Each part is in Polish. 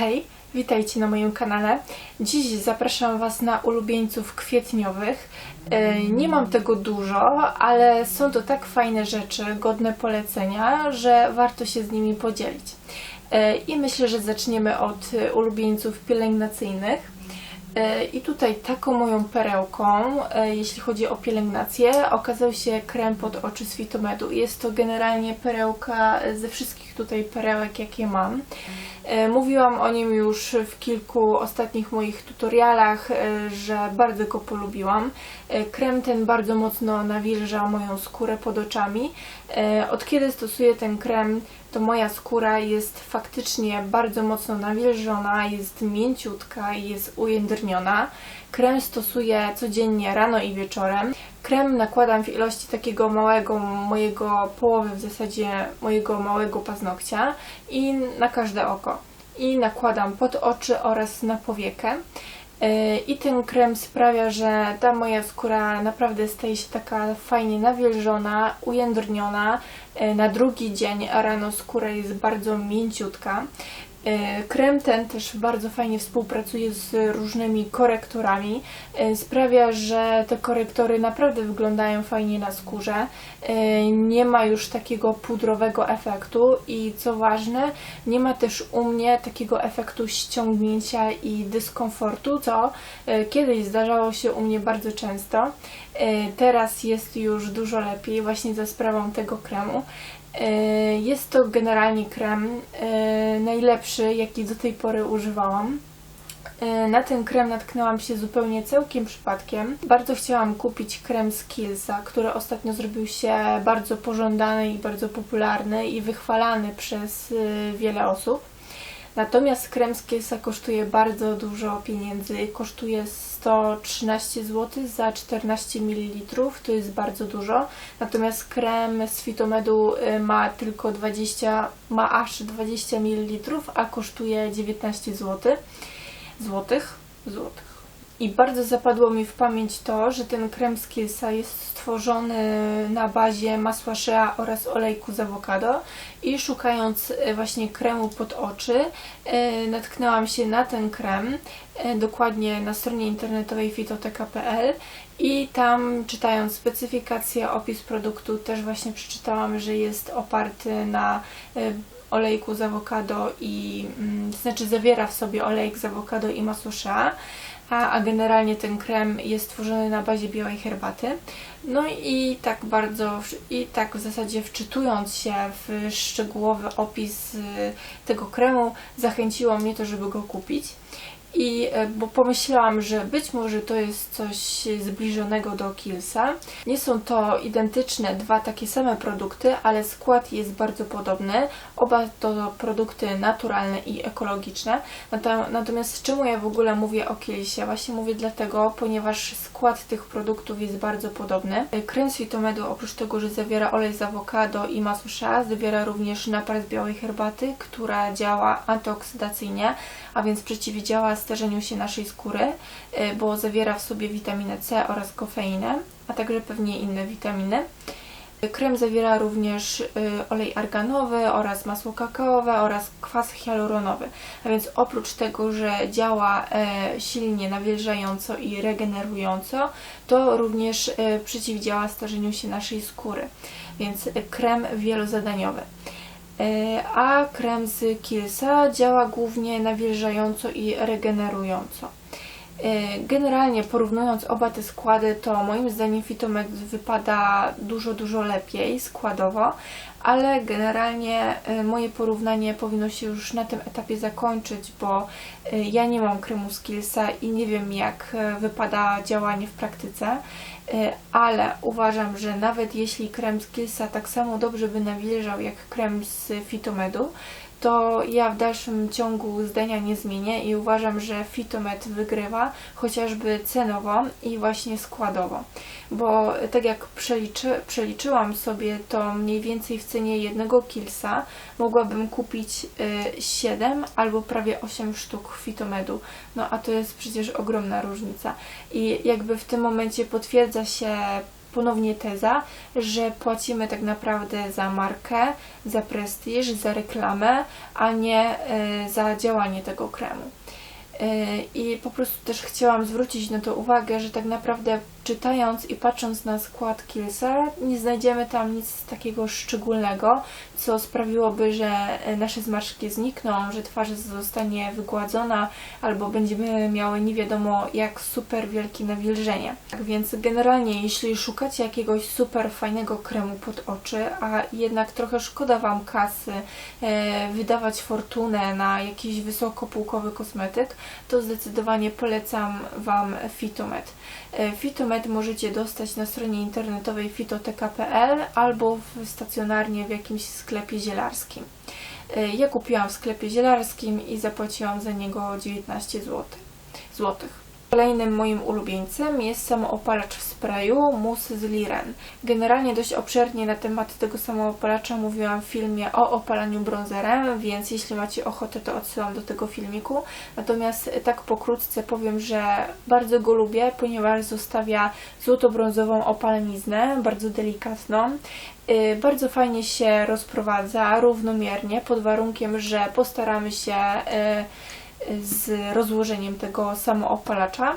Hej, witajcie na moim kanale. Dziś zapraszam Was na ulubieńców kwietniowych. E, Nie mam tego dużo, ale są to tak fajne rzeczy, godne polecenia, że warto się z nimi podzielić. E, I myślę, że zaczniemy od e, ulubieńców pielęgnacyjnych. I tutaj taką moją perełką, jeśli chodzi o pielęgnację, okazał się krem pod oczy z Fitomedu. Jest to generalnie perełka ze wszystkich tutaj perełek, jakie mam. E, Mówiłam o nim już w kilku ostatnich moich tutorialach, e, że bardzo go polubiłam. E, Krem ten bardzo mocno nawilża moją skórę pod oczami. Od kiedy stosuję ten krem, to moja skóra jest faktycznie bardzo mocno nawilżona, jest mięciutka i jest ujędrniona. Krem stosuję codziennie rano i wieczorem. Krem nakładam w ilości takiego małego, mojego połowy w zasadzie mojego małego paznokcia i na każde oko. I nakładam pod oczy oraz na powiekę. Yy, I ten krem sprawia, że ta moja skóra naprawdę staje się taka fajnie nawilżona, ujędrniona. Yy, Na drugi dzień rano skóra jest bardzo mięciutka. Yy, Krem ten też bardzo fajnie współpracuje z różnymi korektorami. Yy, Sprawia, że te korektory naprawdę wyglądają fajnie na skórze. Yy, Nie ma już takiego pudrowego efektu i co ważne, nie ma też u mnie takiego efektu ściągnięcia i dyskomfortu, co kiedyś zdarzało się u mnie bardzo często. Teraz jest już dużo lepiej właśnie za sprawą tego kremu. Yy, Jest to generalnie krem yy, najlepszy, jaki do tej pory używałam. Yy, Na ten krem natknęłam się zupełnie całkiem przypadkiem. Bardzo chciałam kupić krem z który ostatnio zrobił się bardzo pożądany i bardzo popularny i wychwalany przez wiele osób. Natomiast krem z kosztuje bardzo dużo pieniędzy. Kosztuje 113 zł za 14 ml, to jest bardzo dużo. Natomiast krem z Fitomedu y, ma tylko 20, ma aż 20 ml, a kosztuje 19 zł. Złotych? Złotych. I bardzo zapadło mi w pamięć to, że ten krem z Kiehlsa jest stworzony na bazie masła shea oraz olejku z awokado. I szukając e, właśnie kremu pod oczy e, natknęłam się na ten krem e, dokładnie na stronie internetowej fitoteka.pl i tam czytając specyfikację, opis produktu też właśnie przeczytałam, że jest oparty na olejku z awokado i mm, znaczy zawiera w sobie olejek z awokado i masło shea a, generalnie ten krem jest stworzony na bazie białej herbaty. No i tak bardzo, i tak w zasadzie wczytując się w szczegółowy opis y, tego kremu, zachęciło mnie to, żeby go kupić. I e, bo pomyślałam, że być może to jest coś zbliżonego do Kiehlsa. Nie są to identyczne dwa takie same produkty, ale skład jest bardzo podobny. Oba to produkty naturalne i ekologiczne. Natomiast czemu ja w ogóle mówię o Kielsie? Właśnie mówię dlatego, ponieważ skład tych produktów jest bardzo podobny. Krem z Fitomedu oprócz tego, że zawiera olej z awokado i masło shea, zawiera również napar z białej herbaty, która działa antyoksydacyjnie, a więc przeciwdziała starzeniu się naszej skóry, y, bo zawiera w sobie witaminę C oraz kofeinę, a także pewnie inne witaminy. Krem zawiera również y, olej arganowy oraz masło kakaowe oraz kwas hialuronowy. A więc oprócz tego, że działa e, silnie nawilżająco i regenerująco, to również przeciwdziała starzeniu się naszej skóry. Więc krem wielozadaniowy. E, A krem z Kiehlsa działa głównie nawilżająco i regenerująco. E, Generalnie porównując oba te składy, to moim zdaniem Fitomed wypada dużo, dużo lepiej składowo, ale generalnie e, moje porównanie powinno się już na tym etapie zakończyć, bo e, ja nie mam kremu z Kiehlsa i nie wiem jak wypada działanie w praktyce, ale uważam, że nawet jeśli krem z Kiehlsa tak samo dobrze by nawilżał jak krem z Fitomedu, to ja w dalszym ciągu zdania nie zmienię i uważam, że Fitomed wygrywa chociażby cenowo i właśnie składowo. Bo tak jak przeliczy, przeliczyłam sobie, to mniej więcej w cenie jednego kilsa mogłabym kupić y, 7 albo prawie 8 sztuk Fitomedu. No a to jest przecież ogromna różnica. I jakby w tym momencie potwierdza się ponownie teza, że płacimy tak naprawdę za markę, za prestiż, za reklamę, a nie y, za działanie tego kremu. Y, I po prostu też chciałam zwrócić na to uwagę, że tak naprawdę czytając i patrząc na skład Killsa, nie znajdziemy tam nic takiego szczególnego, co sprawiłoby, że e, nasze zmarszczki znikną, że twarz zostanie wygładzona, albo będziemy miały nie wiadomo jak super wielkie nawilżenie. Tak więc generalnie, jeśli szukacie jakiegoś super fajnego kremu pod oczy, a jednak trochę szkoda Wam kasy e, wydawać fortunę na jakiś wysokopółkowy kosmetyk, to zdecydowanie polecam Wam Fitomed. E, Możecie dostać na stronie internetowej fitoteka.pl albo w stacjonarnie w jakimś sklepie zielarskim. E, Ja kupiłam w sklepie zielarskim i zapłaciłam za niego 19 zł. złotych. Kolejnym moim ulubieńcem jest samoopalacz w sprayu Mousse z Liren. Generalnie dość obszernie na temat tego samoopalacza mówiłam w filmie o opalaniu bronzerem, więc jeśli macie ochotę, to odsyłam do tego filmiku. Natomiast tak pokrótce powiem, że bardzo go lubię, ponieważ zostawia złoto-brązową opaleniznę, bardzo delikatną. Yy, Bardzo fajnie się rozprowadza równomiernie, pod warunkiem, że postaramy się yy, z rozłożeniem tego samoopalacza.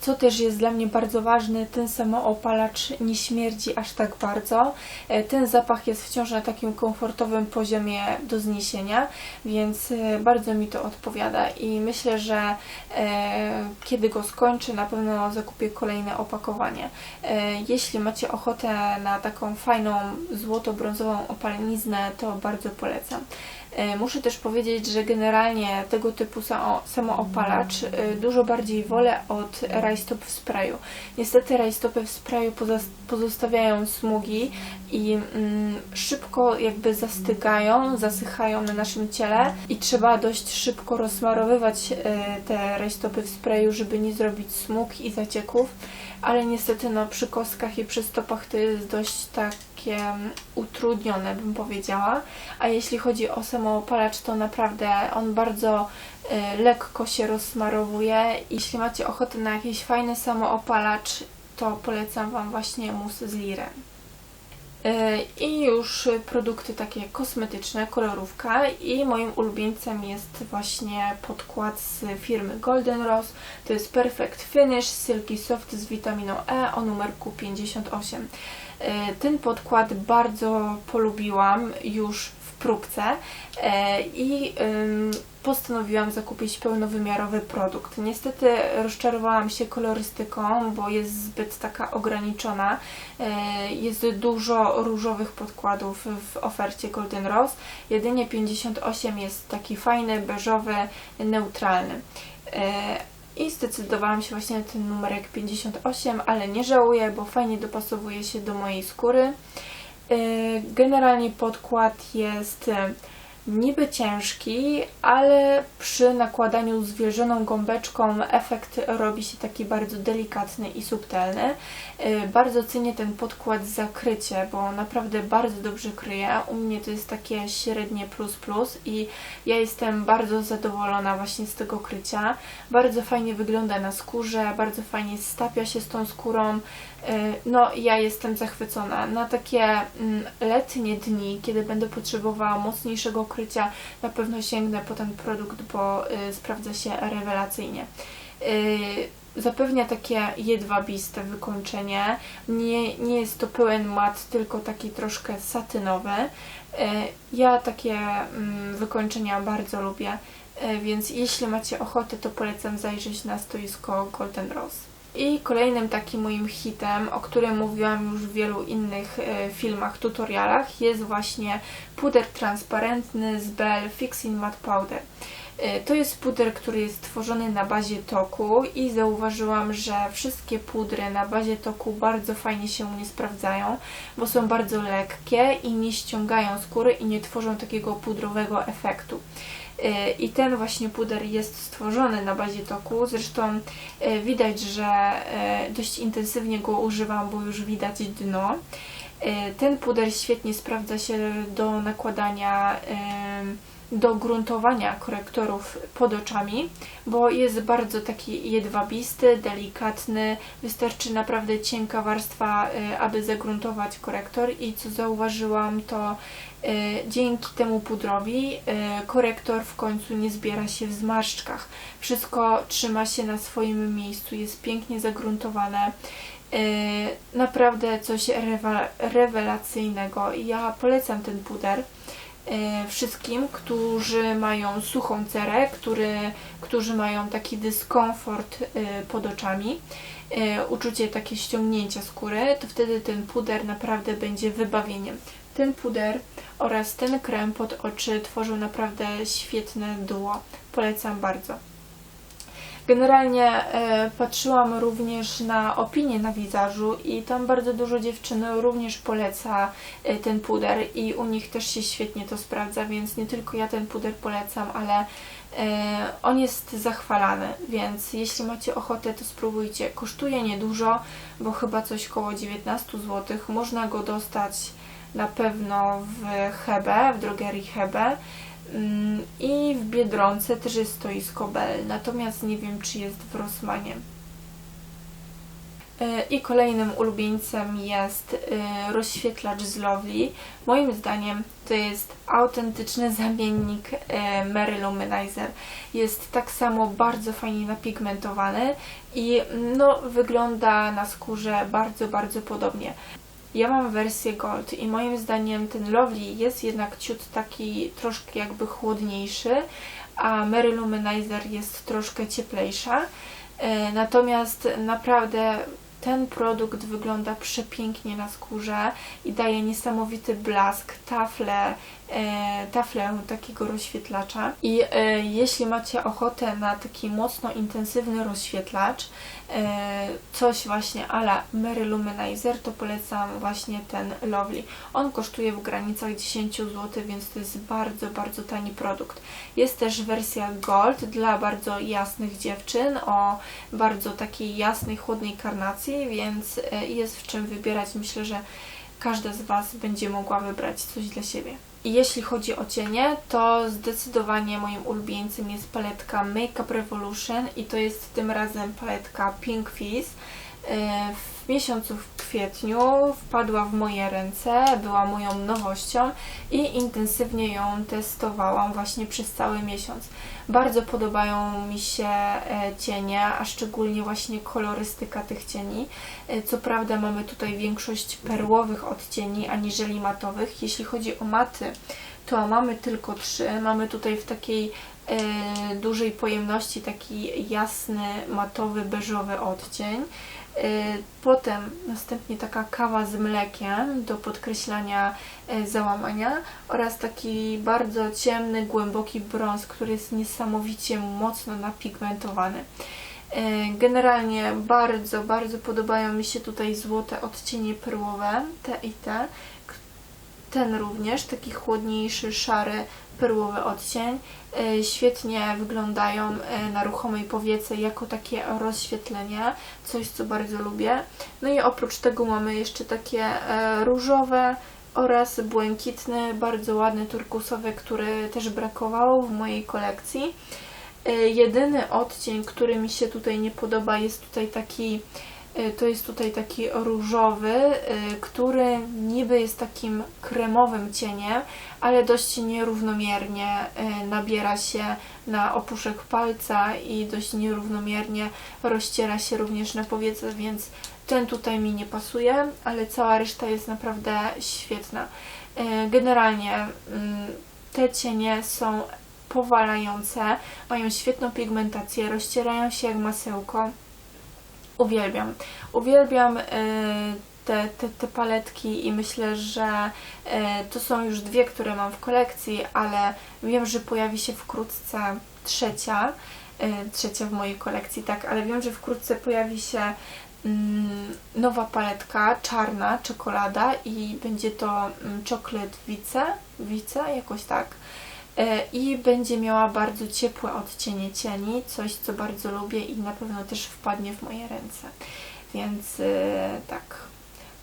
Co też jest dla mnie bardzo ważne, ten samoopalacz nie śmierdzi aż tak bardzo. E, Ten zapach jest wciąż na takim komfortowym poziomie do zniesienia, więc e, bardzo mi to odpowiada i myślę, że e, kiedy go skończę, na pewno zakupię kolejne opakowanie. Jeśli macie ochotę na taką fajną złoto-brązową opaleniznę, to bardzo polecam. E, Muszę też powiedzieć, że generalnie tego typu samo- samoopalacz e, dużo bardziej wolę od rajstop w sprayu. Niestety rajstopy w sprayu pozostawiają smugi i mm, szybko jakby zastygają, zasychają na naszym ciele i trzeba dość szybko rozsmarowywać e, te rajstopy w sprayu, żeby nie zrobić smug i zacieków ale niestety no, przy kostkach i przy stopach to jest dość takie mm, utrudnione, bym powiedziała. A jeśli chodzi o samoopalacz, to naprawdę on bardzo y, lekko się rozsmarowuje. Jeśli macie ochotę na jakiś fajny samoopalacz, to polecam Wam właśnie Mousse z Liren. Y, I już produkty takie kosmetyczne, kolorówka i moim ulubieńcem jest właśnie podkład z firmy Golden Rose. To jest Perfect Finish Silky Soft z witaminą E o numerku 58. Y, Ten podkład bardzo polubiłam już w próbce y, i postanowiłam zakupić pełnowymiarowy produkt. Niestety rozczarowałam się kolorystyką, bo jest zbyt taka ograniczona. E, Jest dużo różowych podkładów w ofercie Golden Rose. Jedynie 58 jest taki fajny, beżowy, neutralny. E, I zdecydowałam się właśnie na ten numerek 58, ale nie żałuję, bo fajnie dopasowuje się do mojej skóry. E, Generalnie podkład jest niby ciężki, ale przy nakładaniu zwierzoną gąbeczką efekt robi się taki bardzo delikatny i subtelny. Yy, Bardzo cenię ten podkład zakrycie, bo naprawdę bardzo dobrze kryje. U mnie to jest takie średnie plus plus i ja jestem bardzo zadowolona właśnie z tego krycia. Bardzo fajnie wygląda na skórze, bardzo fajnie stapia się z tą skórą. Yy, No, ja jestem zachwycona. Na takie mm, letnie dni, kiedy będę potrzebowała mocniejszego krycia, na pewno sięgnę po ten produkt, bo y, sprawdza się rewelacyjnie. Y, zapewnia takie jedwabiste wykończenie. Nie, nie jest to pełen mat, tylko taki troszkę satynowy. Y, ja takie mm, wykończenia bardzo lubię, więc jeśli macie ochotę, to polecam zajrzeć na stoisko Golden Rose. I kolejnym takim moim hitem, o którym mówiłam już w wielu innych e, filmach, tutorialach, jest właśnie puder transparentny z Bell Fixing Matte Powder. E, To jest puder, który jest tworzony na bazie toku i zauważyłam, że wszystkie pudry na bazie toku bardzo fajnie się u mnie sprawdzają, bo są bardzo lekkie i nie ściągają skóry i nie tworzą takiego pudrowego efektu. I ten właśnie puder jest stworzony na bazie toku. Zresztą e, widać, że e, dość intensywnie go używam, bo już widać dno. E, Ten puder świetnie sprawdza się do nakładania do gruntowania korektorów pod oczami, bo jest bardzo taki jedwabisty, delikatny, wystarczy naprawdę cienka warstwa, y, aby zagruntować korektor i co zauważyłam to y, dzięki temu pudrowi y, korektor w końcu nie zbiera się w zmarszczkach. Wszystko trzyma się na swoim miejscu, jest pięknie zagruntowane. Naprawdę coś rewelacyjnego. Ja polecam ten puder. E, wszystkim, którzy mają suchą cerę, który, którzy mają taki dyskomfort e, pod oczami, e, uczucie takie ściągnięcia skóry, to wtedy ten puder naprawdę będzie wybawieniem. Ten puder oraz ten krem pod oczy tworzą naprawdę świetne duo. Polecam bardzo. Generalnie e, patrzyłam również na opinie na wizażu i tam bardzo dużo dziewczyn również poleca e, ten puder i u nich też się świetnie to sprawdza, więc nie tylko ja ten puder polecam, ale e, on jest zachwalany, więc jeśli macie ochotę, to spróbujcie. Kosztuje niedużo, bo chyba coś koło 19 zł. Można go dostać na pewno w Hebe, w drogerii Hebe. Mm, I w Biedronce też jest stoisko Bell, natomiast nie wiem, czy jest w Rossmanie. E, I kolejnym ulubieńcem jest e, rozświetlacz z Lovely. Moim zdaniem to jest autentyczny zamiennik e, Mary Luminizer. Jest tak samo bardzo fajnie napigmentowany i no, wygląda na skórze bardzo, bardzo podobnie. Ja mam wersję Gold i moim zdaniem ten Lovely jest jednak ciut taki troszkę jakby chłodniejszy, a Mary Luminizer jest troszkę cieplejsza. E, natomiast naprawdę ten produkt wygląda przepięknie na skórze i daje niesamowity blask, tafle, e, taflę takiego rozświetlacza. I e, jeśli macie ochotę na taki mocno intensywny rozświetlacz, e, coś właśnie ala Mary Luminizer, to polecam właśnie ten Lovely. On kosztuje w granicach 10 zł, więc to jest bardzo, bardzo tani produkt. Jest też wersja Gold dla bardzo jasnych dziewczyn o bardzo takiej jasnej, chłodnej karnacji, więc e, jest w czym wybierać. Myślę, że każda z Was będzie mogła wybrać coś dla siebie. I jeśli chodzi o cienie, to zdecydowanie moim ulubieńcem jest paletka Makeup Revolution i to jest tym razem paletka Pink Fizz. E, w miesiącu kwietniu wpadła w moje ręce, była moją nowością i intensywnie ją testowałam właśnie przez cały miesiąc. Bardzo podobają mi się e, cienie, a szczególnie właśnie kolorystyka tych cieni. E, co prawda mamy tutaj większość perłowych odcieni aniżeli matowych. Jeśli chodzi o maty, to mamy tylko trzy. Mamy tutaj w takiej e, dużej pojemności taki jasny, matowy, beżowy odcień. Potem następnie taka kawa z mlekiem do podkreślania y, załamania oraz taki bardzo ciemny, głęboki brąz, który jest niesamowicie mocno napigmentowany. Y, generalnie bardzo, bardzo podobają mi się tutaj złote odcienie perłowe, te i te. Ten również, taki chłodniejszy, szary, perłowy odcień. E, świetnie wyglądają e, na ruchomej powiece jako takie rozświetlenie, coś co bardzo lubię. No i oprócz tego mamy jeszcze takie e, różowe oraz błękitny, bardzo ładny turkusowy, który też brakowało w mojej kolekcji. Jedyny odcień, który mi się tutaj nie podoba jest tutaj taki to jest tutaj taki różowy, y, który niby jest takim kremowym cieniem, ale dość nierównomiernie y, nabiera się na opuszek palca i dość nierównomiernie rozciera się również na powiece, więc ten tutaj mi nie pasuje, ale cała reszta jest naprawdę świetna. Generalnie mm, te cienie są powalające, mają świetną pigmentację, rozcierają się jak masełko uwielbiam. Uwielbiam y, te, te, te paletki i myślę, że y, to są już dwie, które mam w kolekcji, ale wiem, że pojawi się wkrótce trzecia, y, trzecia w mojej kolekcji, tak, ale wiem, że wkrótce pojawi się mm, nowa paletka, czarna, czekolada i będzie to mm, chocolate vice, vice, jakoś tak. E, i będzie miała bardzo ciepłe odcienie cieni, coś co bardzo lubię i na pewno też wpadnie w moje ręce. Więc e, tak,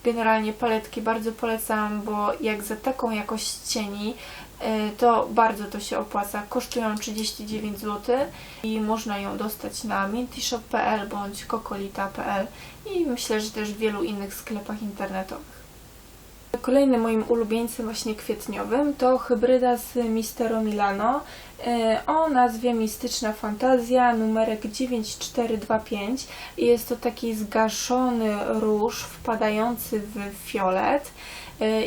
generalnie paletki bardzo polecam, bo jak za taką jakość cieni, e, to bardzo to się opłaca. Kosztują 39 zł i można ją dostać na mintishop.pl bądź kokolita.pl i myślę, że też w wielu innych sklepach internetowych. Kolejnym moim ulubieńcem właśnie kwietniowym to hybryda z Mistero Milano. E, o nazwie Mistyczna Fantazja numerek 9425 i jest to taki zgaszony róż wpadający w fiolet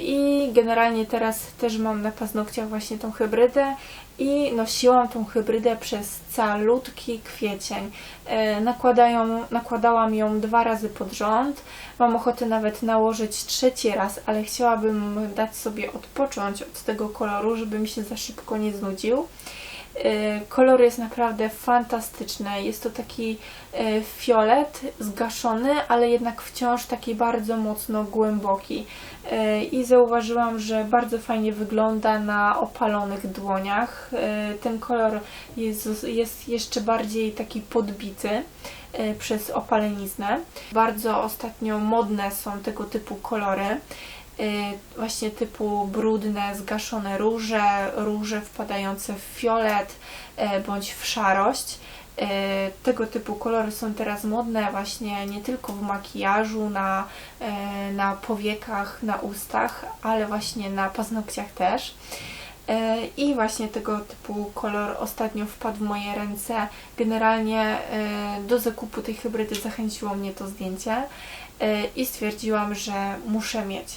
i generalnie teraz też mam na paznokciach właśnie tą hybrydę i nosiłam tą hybrydę przez calutki kwiecień. E, Nakładają, nakładałam ją dwa razy pod rząd. Mam ochotę nawet nałożyć trzeci raz, ale chciałabym dać sobie odpocząć od tego koloru, żeby mi się za szybko nie znudził. E, Kolor jest naprawdę fantastyczny. Jest to taki e, fiolet zgaszony, ale jednak wciąż taki bardzo mocno głęboki. E, I zauważyłam, że bardzo fajnie wygląda na opalonych dłoniach. Ten kolor jest, jest jeszcze bardziej taki podbity przez opaleniznę. Bardzo ostatnio modne są tego typu kolory. Y, właśnie typu brudne, zgaszone róże, róże wpadające w fiolet y, bądź w szarość. Y, Tego typu kolory są teraz modne właśnie nie tylko w makijażu, na, na powiekach, na ustach, ale właśnie na paznokciach też. I właśnie tego typu kolor ostatnio wpadł w moje ręce. Generalnie do zakupu tej hybrydy zachęciło mnie to zdjęcie i stwierdziłam, że muszę mieć.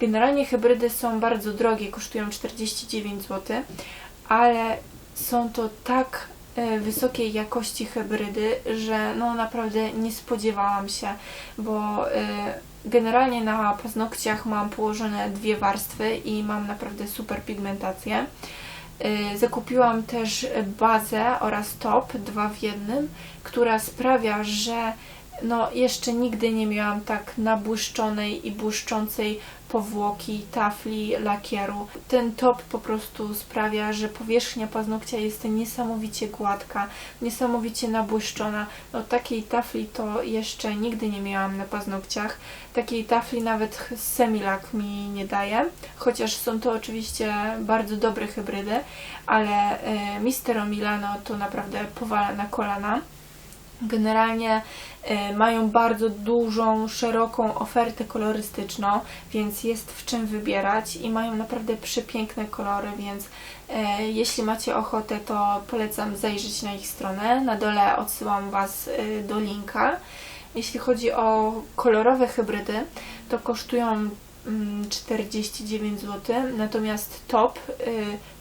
Generalnie hybrydy są bardzo drogie, kosztują 49 zł, ale są to tak e, wysokiej jakości hybrydy, że no naprawdę nie spodziewałam się, bo e, generalnie na paznokciach mam położone dwie warstwy i mam naprawdę super pigmentację. E, Zakupiłam też bazę oraz top, dwa w jednym, która sprawia, że no jeszcze nigdy nie miałam tak nabłyszczonej i błyszczącej powłoki, tafli, lakieru. Ten top po prostu sprawia, że powierzchnia paznokcia jest niesamowicie gładka, niesamowicie nabłyszczona. No takiej tafli to jeszcze nigdy nie miałam na paznokciach. Takiej tafli nawet Semilak mi nie daje, chociaż są to oczywiście bardzo dobre hybrydy, ale y, Mistero Milano to naprawdę powala na kolana. Generalnie y, mają bardzo dużą, szeroką ofertę kolorystyczną, więc jest w czym wybierać i mają naprawdę przepiękne kolory, więc y, jeśli macie ochotę, to polecam zajrzeć na ich stronę. Na dole odsyłam Was y, do linka. Jeśli chodzi o kolorowe hybrydy, to kosztują mm, 49 zł, natomiast top,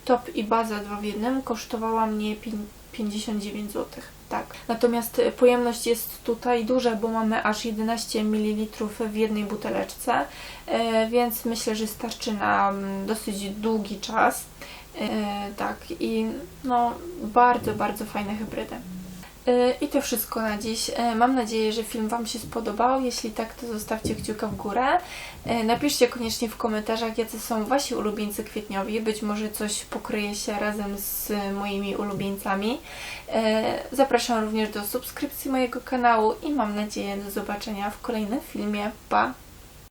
top i baza 2 w jednym kosztowała mnie pię- 59 zł. Tak. Natomiast y, pojemność jest tutaj duża, bo mamy aż 11 ml w jednej buteleczce, y, więc myślę, że starczy na dosyć długi czas. Y, Tak, i no bardzo, bardzo fajne hybrydy. Y, I to wszystko na dziś. Y, Mam nadzieję, że film Wam się spodobał. Jeśli tak, to zostawcie kciuka w górę. Y, Napiszcie koniecznie w komentarzach, jacy są Wasi ulubieńcy kwietniowi. Być może coś pokryje się razem z moimi ulubieńcami. Zapraszam również do subskrypcji mojego kanału i mam nadzieję do zobaczenia w kolejnym filmie. Pa!